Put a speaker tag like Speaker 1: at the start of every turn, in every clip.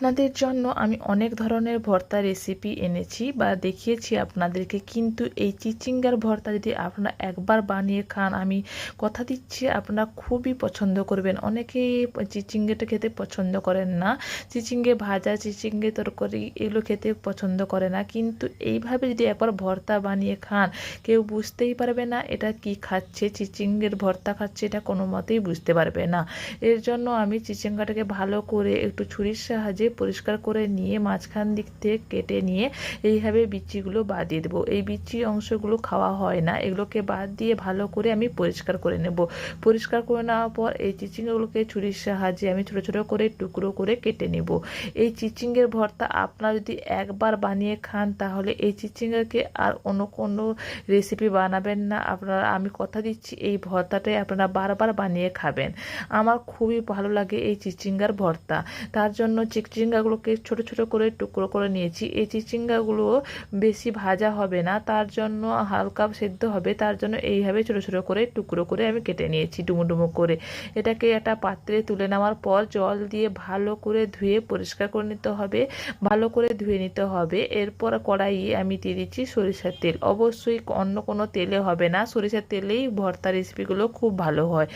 Speaker 1: আপনাদের জন্য আমি অনেক ধরনের ভর্তা রেসিপি এনেছি বা দেখিয়েছি আপনাদেরকে। কিন্তু এই চিচিঙ্গার ভর্তা যদি আপনারা একবার বানিয়ে খান, আমি কথা দিচ্ছি, আপনারা খুবই পছন্দ করবেন। অনেকে চিচিঙ্গেটা খেতে পছন্দ করেন না। চিচিঙ্গে ভাজা, চিচিঙ্গে তরকারি এগুলো খেতে পছন্দ করে না। কিন্তু এইভাবে যদি একবার ভর্তা বানিয়ে খান, কেউ বুঝতেই পারবে না এটা কি খাচ্ছে, চিচিঙ্গের ভর্তা খাচ্ছে এটা কোনো মতেই বুঝতে পারবে না। এর জন্য আমি চিচিঙ্গাটাকে ভালো করে একটু ছুরির সাহায্যে পরিষ্কার করে নিয়ে মাঝখান দিক থেকে কেটে নিয়ে এইভাবে বিচিগুলো বাদ দিয়ে দেবো। এই বিচি অংশগুলো খাওয়া হয় না, এগুলোকে বাদ দিয়ে ভালো করে আমি পরিষ্কার করে নেব। পরিষ্কার করে নেওয়ার পর এই চিচিঙ্গাগুলোকে ছুরির সাহায্যে আমি ছোটো ছোটো করে টুকরো করে কেটে নেব। এই চিচিঙ্গের ভর্তা আপনারা যদি একবার বানিয়ে খান, তাহলে এই চিচিঙ্গাকে আর অন্য কোনো রেসিপি বানাবেন না। আপনারা, আমি কথা দিচ্ছি, এই ভর্তাটাই আপনারা বারবার বানিয়ে খাবেন। আমার খুবই ভালো লাগে এই চিচিঙ্গার ভর্তা। তার জন্য চিচিঙ্গাগুলোকে ছোট ছোট করে টুকরো করে নিয়েছি। এই চিচিঙ্গাগুলো বেশি ভাজা হবে না, তার জন্য হালকা সেদ্ধ হবে, তার জন্য এইভাবে ছোট ছোট করে টুকরো করে আমি কেটে নিয়েছি ডুমো ডুমো করে। এটাকে একটা পাত্রে তুলে নেওয়ার পর জল দিয়ে ভালো করে ধুয়ে পরিষ্কার করে নিতে হবে, ভালো করে ধুয়ে নিতে হবে। এরপর কড়াইয়ে আমি দিয়ে দিচ্ছি সরিষার তেল। অবশ্যই অন্য কোনো তেলে হবে না, সরিষার তেলেই ভর্তা রেসিপিগুলো খুব ভালো হয়।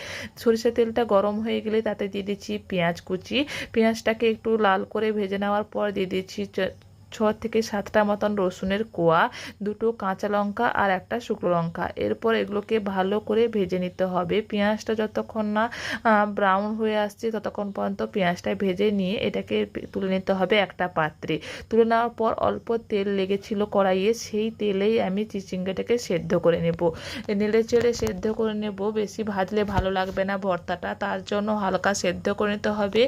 Speaker 1: সরিষার তেলটা গরম হয়ে গেলে তাতে দিয়ে দিচ্ছি পেঁয়াজ কুচি। পেঁয়াজটাকে একটু লাল করে ভেজে নেওয়ার পর দিয়ে দিচ্ছি ছ থেকে সাতটা মতন রসুনের কোয়া, দুটো কাঁচা লঙ্কা আর একটা শুকনো লঙ্কা। এরপর এগুলোকে ভালো করে ভেজে নিতে হবে। পেঁয়াজটা যতক্ষণ না ব্রাউন হয়ে আসছে, ততক্ষণ পর্যন্ত পেঁয়াজটা ভেজে নিয়ে এটাকে তুলে নিতে হবে একটা পাত্রে। তুলে নেওয়ার পর অল্প তেল লেগেছিল কড়াইয়ে, সেই তেলেই আমি চিচিঙ্গাটাকে সেদ্ধ করে নেব। নেড়ে চেড়ে সেদ্ধ করে নেব। বেশি ভাজলে ভালো লাগবে না ভর্তাটা। তার জন্য হালকা সেদ্ধ করে নিতে হবে।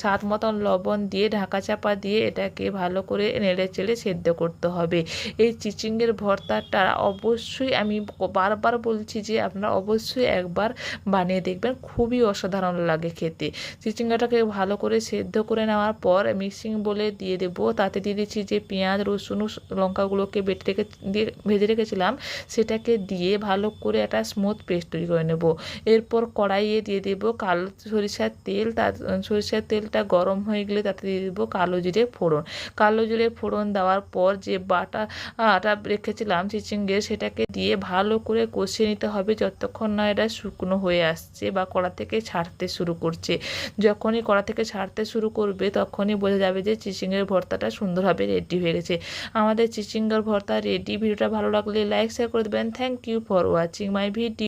Speaker 1: স্বাদ মতন লবণ দিয়ে ঢাকা চাপা দিয়ে এটাকে ভালো করে নেড়ে চেড়ে সেদ্ধ করতে হবে। এই চিচিঙ্গের ভর্তাটা অবশ্যই আমি বারবার বলছি যে, আপনারা অবশ্যই একবার বানিয়ে দেখবেন, খুবই অসাধারণ লাগে খেতে। চিচিঙ্গাটাকে ভালো করে সেদ্ধ করে নেওয়ার পর মিক্সিং বলে দিয়ে দেবো। তাতে দিয়ে দিচ্ছি যে, পেঁয়াজ, রসুন, লঙ্কাগুলোকে বেটে রেখে, দিয়ে ভেজে রেখেছিলাম, সেটাকে দিয়ে ভালো করে একটা স্মুথ পেস্ট তৈরি করে নেব। এরপর কড়াইয়ে দিয়ে দেব কালো সরিষার তেল। তার, সরিষার তেলটা গরম হয়ে গেলে তাতে দিয়ে দেবো কালো জিরে ফোড়ন। কালো জিরে ফোড়ন দেওয়ার পর যে বাটা, আটা রেখেছিলাম চিচিঙ্গে, সেটাকে দিয়ে ভালো করে কষিয়ে নিতে হবে যতক্ষণ না এটা শুকনো হয়ে আসছে বা কড়া থেকে ছাড়তে শুরু করছে। যখনই কড়া থেকে ছাড়তে শুরু করবে, তখনই বোঝা যাবে যে চিচিঙ্গের ভর্তাটা সুন্দরভাবে রেডি হয়ে গেছে। আমাদের চিচিঙ্গার ভর্তা রেডি ভিডিওটা ভালো লাগলে লাইক শেয়ার করে দেবেন। Thank you for watching my video